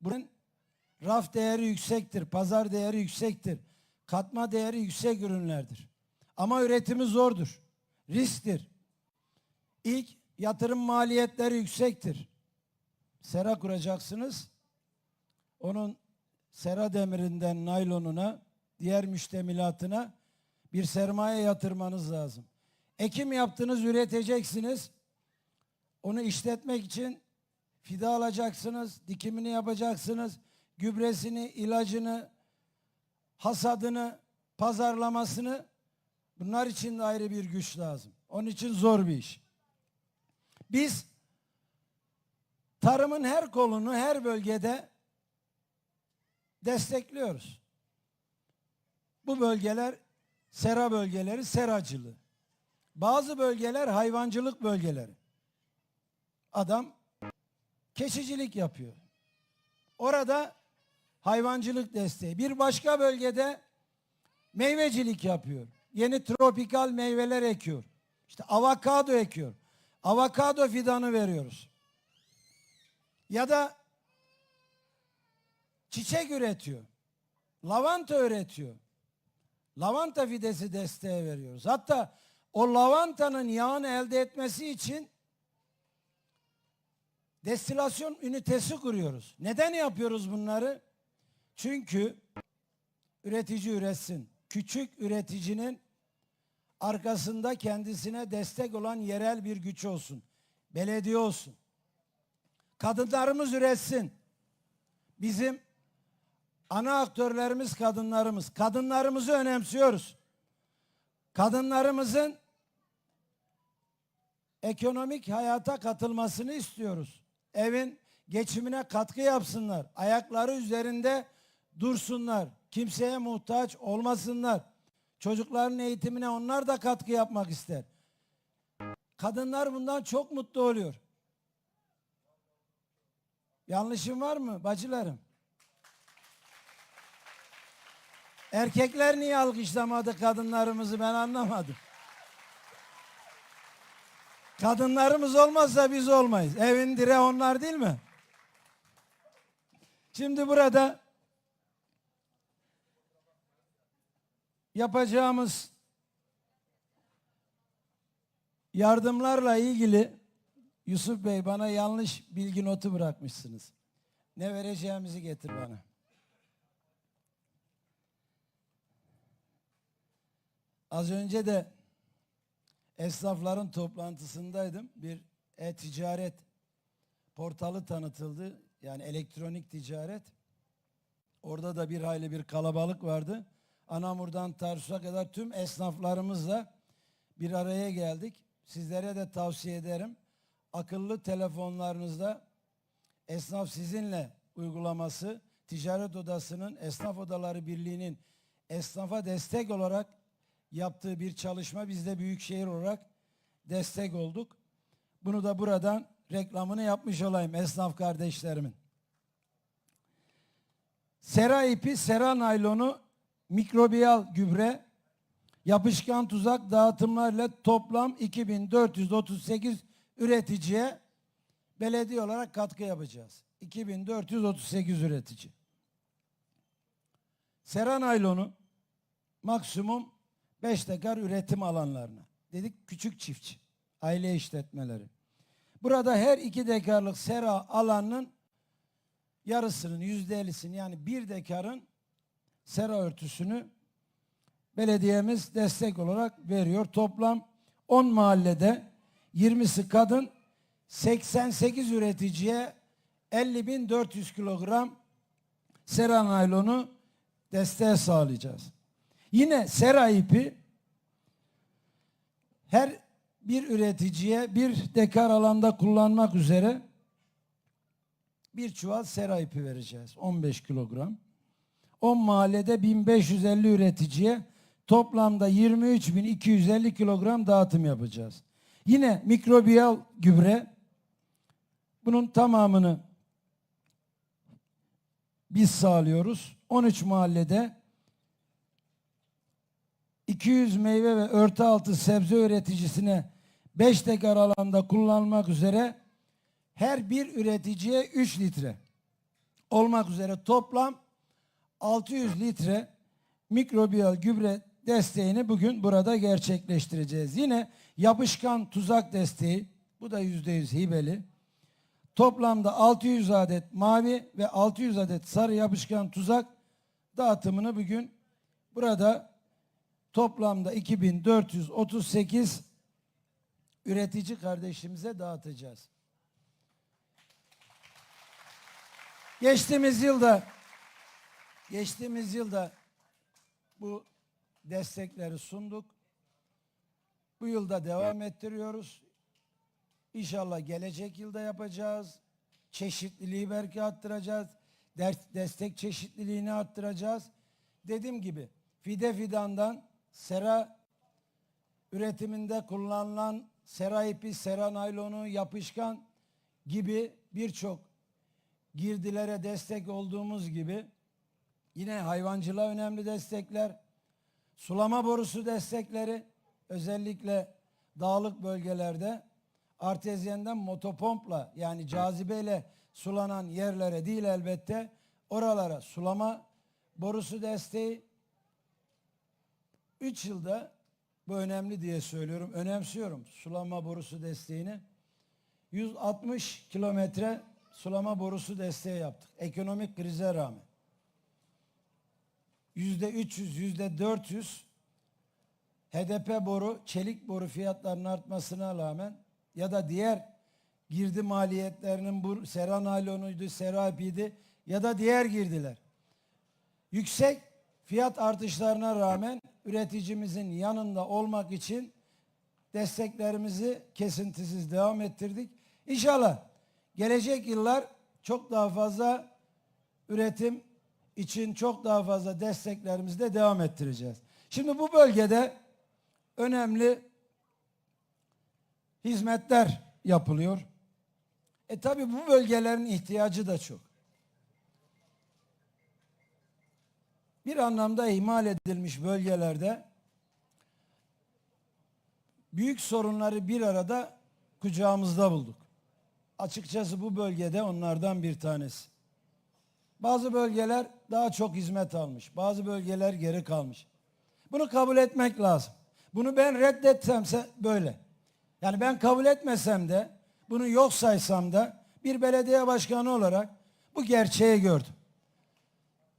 Bunun raf değeri yüksektir, pazar değeri yüksektir, katma değeri yüksek ürünlerdir. Ama üretimi zordur, risktir. İlk yatırım maliyetleri yüksektir. Sera kuracaksınız. Onun sera demirinden naylonuna, diğer müştemilatına bir sermaye yatırmanız lazım. Ekim yaptınız, üreteceksiniz. Onu işletmek için fide alacaksınız, dikimini yapacaksınız, gübresini, ilacını, hasadını, pazarlamasını bunlar için de ayrı bir güç lazım. Onun için zor bir iş. Biz tarımın her kolunu her bölgede destekliyoruz. Bu bölgeler sera bölgeleri, seracılığı. Bazı bölgeler hayvancılık bölgeleri. Adam keçicilik yapıyor. Orada hayvancılık desteği. Bir başka bölgede meyvecilik yapıyor. Yeni tropikal meyveler ekiyor. İşte avokado ekiyor. Avokado fidanı veriyoruz. Ya da çiçek üretiyor. Lavanta üretiyor. Lavanta fidesi desteği veriyoruz. Hatta o lavantanın yağını elde etmesi için destilasyon ünitesi kuruyoruz. Neden yapıyoruz bunları? Çünkü üretici üretsin. Küçük üreticinin arkasında kendisine destek olan yerel bir güç olsun. Belediye olsun. Kadınlarımız üretsin. Bizim ana aktörlerimiz kadınlarımız. Kadınlarımızı önemsiyoruz. Kadınlarımızın ekonomik hayata katılmasını istiyoruz. Evin geçimine katkı yapsınlar. Ayakları üzerinde dursunlar. Kimseye muhtaç olmasınlar. Çocukların eğitimine onlar da katkı yapmak ister. Kadınlar bundan çok mutlu oluyor. Yanlışım var mı bacılarım? Erkekler niye alkışlamadı kadınlarımızı ben anlamadım. Kadınlarımız olmazsa biz olmayız. Evin direği onlar değil mi? Şimdi burada yapacağımız yardımlarla ilgili Yusuf Bey bana yanlış bilgi notu bırakmışsınız. Ne vereceğimizi getir bana. Az önce de esnafların toplantısındaydım. Bir e-ticaret portalı tanıtıldı. Yani elektronik ticaret. Orada da bir hayli bir kalabalık vardı. Anamur'dan Tarsus'a kadar tüm esnaflarımızla bir araya geldik. Sizlere de tavsiye ederim. Akıllı telefonlarınızda Esnaf Sizinle uygulaması Ticaret Odası'nın Esnaf Odaları Birliği'nin esnafa destek olarak yaptığı bir çalışma. Biz de Büyükşehir olarak destek olduk. Bunu da buradan reklamını yapmış olayım esnaf kardeşlerimin. Sera ipi, sera naylonu, mikrobiyal gübre, yapışkan tuzak dağıtımlarla toplam 2438 üreticiye belediye olarak katkı yapacağız. 2438 üretici. Sera naylonu maksimum 5 dekar üretim alanlarına. Dedik küçük çiftçi, aile işletmeleri. Burada her 2 dekarlık sera alanının yarısının yüzde ellisini yani bir dekarın sera örtüsünü belediyemiz destek olarak veriyor. Toplam 10 mahallede 20'si kadın 88 üreticiye 50.400 kilogram sera naylonu desteğe sağlayacağız. Yine sera ipi her bir üreticiye bir dekar alanda kullanmak üzere bir çuval sera ipi vereceğiz. 15 kilogram. 10 mahallede 1550 üreticiye toplamda 23.250 kilogram dağıtım yapacağız. Yine mikrobiyal gübre bunun tamamını biz sağlıyoruz. 13 mahallede 200 meyve ve örtü altı sebze üreticisine 5 dekar alanda kullanmak üzere her bir üreticiye 3 litre olmak üzere toplam 600 litre mikrobiyal gübre desteğini bugün burada gerçekleştireceğiz. Yine yapışkan tuzak desteği, bu da %100 hibeli. Toplamda 600 adet mavi ve 600 adet sarı yapışkan tuzak dağıtımını bugün burada toplamda 2438 üretici kardeşimize dağıtacağız. Geçtiğimiz yılda geçtiğimiz yılda bu destekleri sunduk. Bu yılda devam ettiriyoruz. İnşallah gelecek yılda yapacağız. Çeşitliliği belki arttıracağız. Destek çeşitliliğini arttıracağız. Dediğim gibi fide fidandan sera üretiminde kullanılan sera ipi, sera naylonu, yapışkan gibi birçok girdilere destek olduğumuz gibi yine hayvancılığa önemli destekler, sulama borusu destekleri özellikle dağlık bölgelerde artezyenden motopompla yani cazibeyle sulanan yerlere değil elbette oralara sulama borusu desteği 3 yılda bu önemli diye söylüyorum. Önemsiyorum sulama borusu desteğini. 160 kilometre sulama borusu desteği yaptık. Ekonomik krize rağmen. Yüzde 300, yüzde 400 HDP boru, çelik boru fiyatlarının artmasına rağmen ya da diğer girdi maliyetlerinin bu sera naylonuydu, sera ipiydi ya da diğer girdiler. Yüksek fiyat artışlarına rağmen üreticimizin yanında olmak için desteklerimizi kesintisiz devam ettirdik. İnşallah gelecek yıllar çok daha fazla üretim için çok daha fazla desteklerimizi de devam ettireceğiz. Şimdi bu bölgede önemli hizmetler yapılıyor. E tabi bu bölgelerin ihtiyacı da çok. Bir anlamda ihmal edilmiş bölgelerde büyük sorunları bir arada kucağımızda bulduk. Açıkçası bu bölgede onlardan bir tanesi. Bazı bölgeler daha çok hizmet almış. Bazı bölgeler geri kalmış. Bunu kabul etmek lazım. Bunu ben reddetsemse böyle. Yani ben kabul etmesem de bunu yok saysam da bir belediye başkanı olarak bu gerçeği gördüm.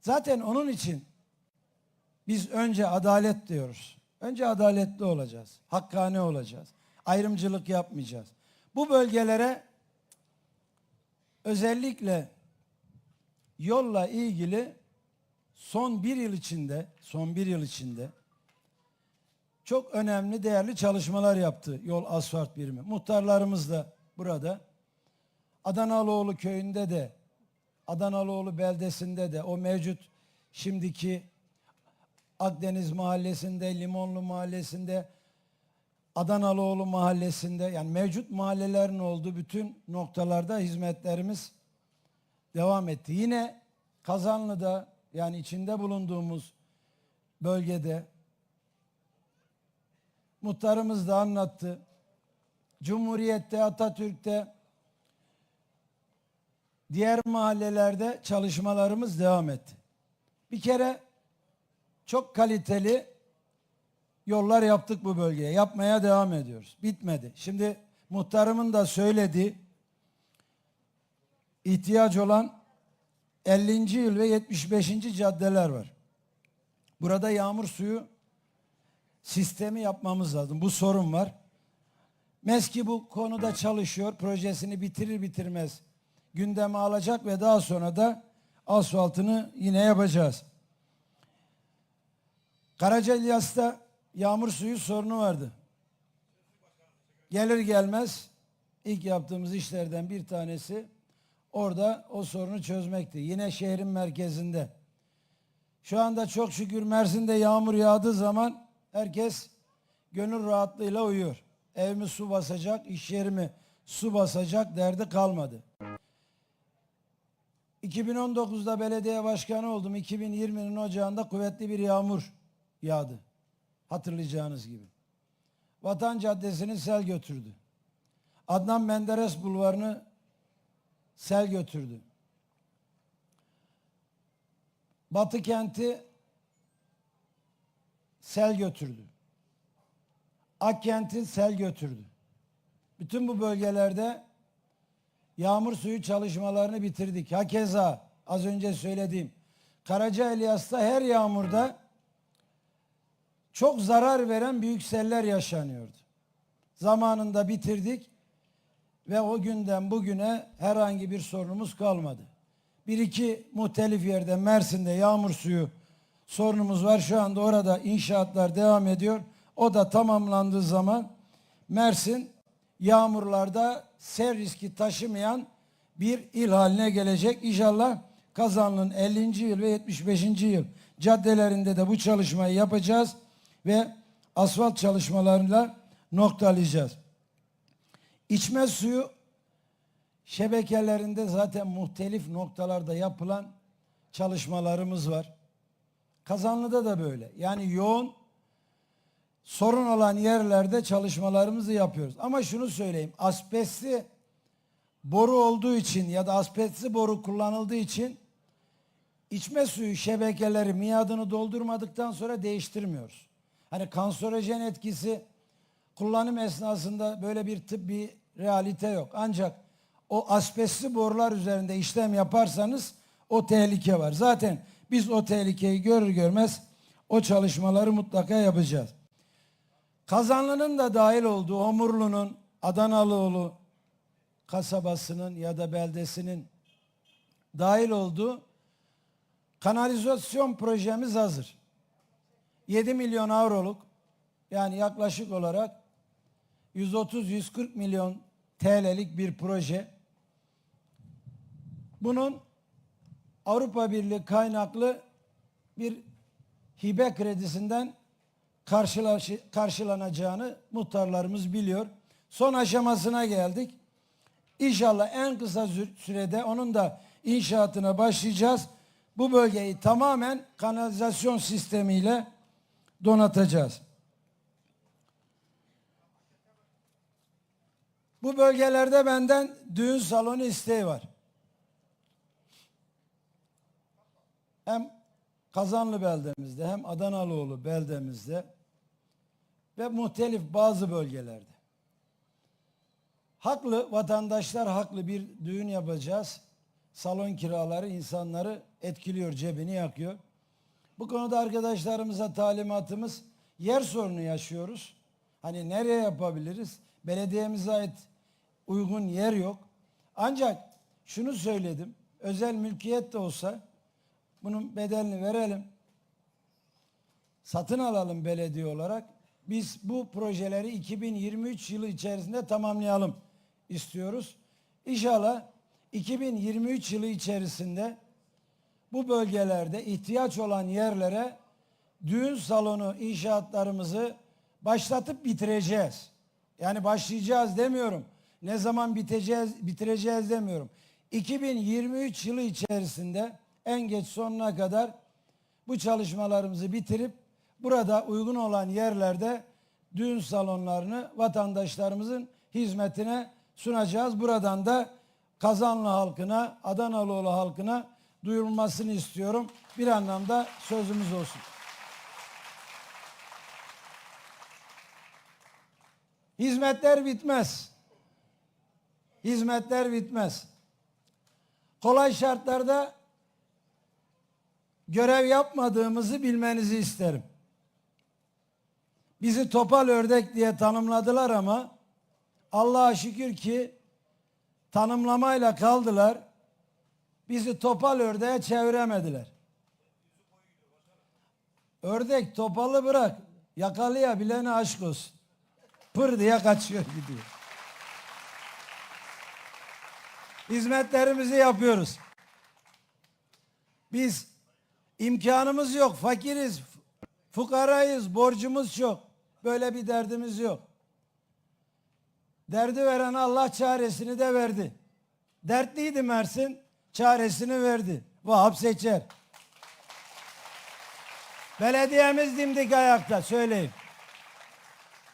Zaten onun için biz önce adalet diyoruz. Önce adaletli olacağız. Hakkani olacağız. Ayrımcılık yapmayacağız. Bu bölgelere özellikle yolla ilgili son bir yıl içinde, son bir yıl içinde çok önemli, değerli çalışmalar yaptı yol asfalt birimi. Muhtarlarımız da burada. Adanalıoğlu köyünde de, Adanalıoğlu beldesinde de o mevcut şimdiki Akdeniz mahallesinde, Limonlu mahallesinde, Adanalıoğlu mahallesinde yani mevcut mahallelerin olduğu bütün noktalarda hizmetlerimiz devam etti. Yine Kazanlı'da yani içinde bulunduğumuz bölgede muhtarımız da anlattı. Cumhuriyet'te, Atatürk'te diğer mahallelerde çalışmalarımız devam etti. Bir kere çok kaliteli yollar yaptık bu bölgeye. Yapmaya devam ediyoruz. Bitmedi. Şimdi muhtarımın da söylediği ihtiyaç olan 50. yıl ve 75. caddeler var. Burada yağmur suyu sistemi yapmamız lazım. Bu sorun var. MESKİ bu konuda çalışıyor. Projesini bitirir bitirmez gündeme alacak ve daha sonra da asfaltını yine yapacağız. Karaca İlyas'ta yağmur suyu sorunu vardı. Gelir gelmez ilk yaptığımız işlerden bir tanesi orada o sorunu çözmekti. Yine şehrin merkezinde. Şu anda çok şükür Mersin'de yağmur yağdığı zaman herkes gönül rahatlığıyla uyuyor. Evimi su basacak, iş yerimi su basacak derdi kalmadı. 2019'da belediye başkanı oldum. 2020'nin ocağında kuvvetli bir yağmur yağdı. Hatırlayacağınız gibi. Vatan Caddesi'ni sel götürdü. Adnan Menderes Bulvarı'nı sel götürdü. Batı kenti sel götürdü. Akkent'i sel götürdü. Bütün bu bölgelerde yağmur suyu çalışmalarını bitirdik. Hakeza az önce söylediğim Karaca Elias'ta her yağmurda çok zarar veren büyük seller yaşanıyordu. Zamanında bitirdik ve o günden bugüne herhangi bir sorunumuz kalmadı. Bir iki muhtelif yerde Mersin'de yağmur suyu sorunumuz var. Şu anda orada inşaatlar devam ediyor. O da tamamlandığı zaman Mersin yağmurlarda sel riski taşımayan bir il haline gelecek. İnşallah Kazanlı'nın 50. yıl ve 75. yıl caddelerinde de bu çalışmayı yapacağız ve asfalt çalışmalarıyla noktalayacağız. İçme suyu şebekelerinde zaten muhtelif noktalarda yapılan çalışmalarımız var. Kazanlı'da da böyle. Yani yoğun sorun olan yerlerde çalışmalarımızı yapıyoruz. Ama şunu söyleyeyim. Asbestli boru olduğu için ya da asbestli boru kullanıldığı için içme suyu şebekeleri miadını doldurmadıktan sonra değiştirmiyoruz. Hani kanserojen etkisi kullanım esnasında böyle bir tıbbi realite yok. Ancak o asbestli borular üzerinde işlem yaparsanız o tehlike var. Zaten biz o tehlikeyi görür görmez o çalışmaları mutlaka yapacağız. Kazanlı'nın da dahil olduğu Homurlu'nun, Adanalıoğlu kasabasının ya da beldesinin dahil olduğu kanalizasyon projemiz hazır. 7 milyon avroluk yani yaklaşık olarak 130-140 milyon TL'lik bir proje. Bunun Avrupa Birliği kaynaklı bir hibe kredisinden karşılanacağını muhtarlarımız biliyor. Son aşamasına geldik. İnşallah en kısa sü- sürede onun da inşaatına başlayacağız. Bu bölgeyi tamamen kanalizasyon sistemiyle donatacağız. Bu bölgelerde benden düğün salonu isteği var. Hem Kazanlı beldemizde hem Adanalıoğlu beldemizde ve muhtelif bazı bölgelerde. Haklı vatandaşlar haklı bir düğün yapacağız. Salon kiraları insanları etkiliyor, cebini yakıyor. Bu konuda arkadaşlarımıza talimatımız yer sorunu yaşıyoruz. Hani nereye yapabiliriz? Belediyemize ait uygun yer yok. Ancak şunu söyledim. Özel mülkiyet de olsa bunun bedelini verelim. Satın alalım belediye olarak. Biz bu projeleri 2023 yılı içerisinde tamamlayalım istiyoruz. İnşallah 2023 yılı içerisinde bu bölgelerde ihtiyaç olan yerlere düğün salonu inşaatlarımızı başlatıp bitireceğiz. Yani başlayacağız demiyorum. Ne zaman biteceğiz, bitireceğiz demiyorum. 2023 yılı içerisinde en geç sonuna kadar bu çalışmalarımızı bitirip burada uygun olan yerlerde düğün salonlarını vatandaşlarımızın hizmetine sunacağız. Buradan da Kazanlı halkına, Adanalıoğlu halkına duyurulmasını istiyorum. Bir anlamda sözümüz olsun. Hizmetler bitmez. Hizmetler bitmez. Kolay şartlarda görev yapmadığımızı bilmenizi isterim. Bizi topal ördek diye tanımladılar ama Allah'a şükür ki tanımlamayla kaldılar. Bizi topal ördeğe çeviremediler. Ördek topalı bırak. Yakalayabilene aşk olsun. Pır diye kaçıyor gidiyor. Hizmetlerimizi yapıyoruz. Biz imkanımız yok, fakiriz, fukarayız, borcumuz çok. Böyle bir derdimiz yok. Derdi veren Allah çaresini de verdi. Dertliydi Mersin, çaresini verdi. Vahap seçer. Belediyemiz dimdik ayakta söyleyeyim.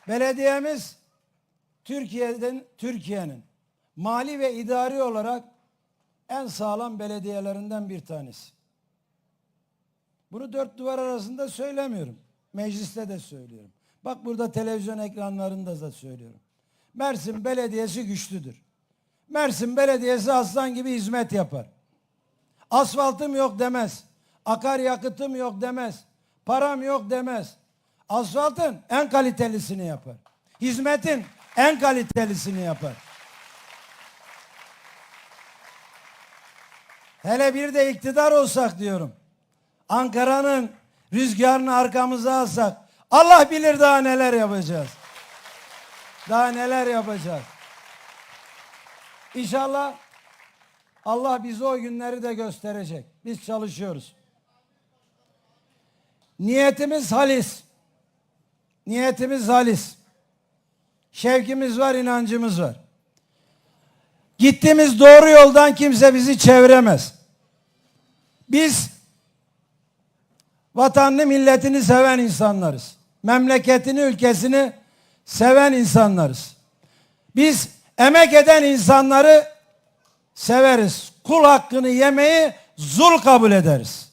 Belediyemiz Türkiye'den Türkiye'nin mali ve idari olarak en sağlam belediyelerinden bir tanesi. Bunu dört duvar arasında söylemiyorum. Mecliste de söylüyorum. Bak burada televizyon ekranlarında da söylüyorum. Mersin Belediyesi güçlüdür. Mersin Belediyesi aslan gibi hizmet yapar. Asfaltım yok demez. Akaryakıtım yok demez. Param yok demez. Asfaltın en kalitelisini yapar. Hizmetin en kalitelisini yapar. Hele bir de iktidar olsak diyorum. Ankara'nın rüzgarını arkamıza alsak Allah bilir daha neler yapacağız. Daha neler yapacağız. İnşallah Allah bize o günleri de gösterecek. Biz çalışıyoruz. Niyetimiz halis. Niyetimiz halis. Şevkimiz var, inancımız var. Gittiğimiz doğru yoldan kimse bizi çeviremez. Biz vatanını, milletini seven insanlarız. Memleketini, ülkesini seven insanlarız. Biz emek eden insanları severiz. Kul hakkını yemeyi zul kabul ederiz.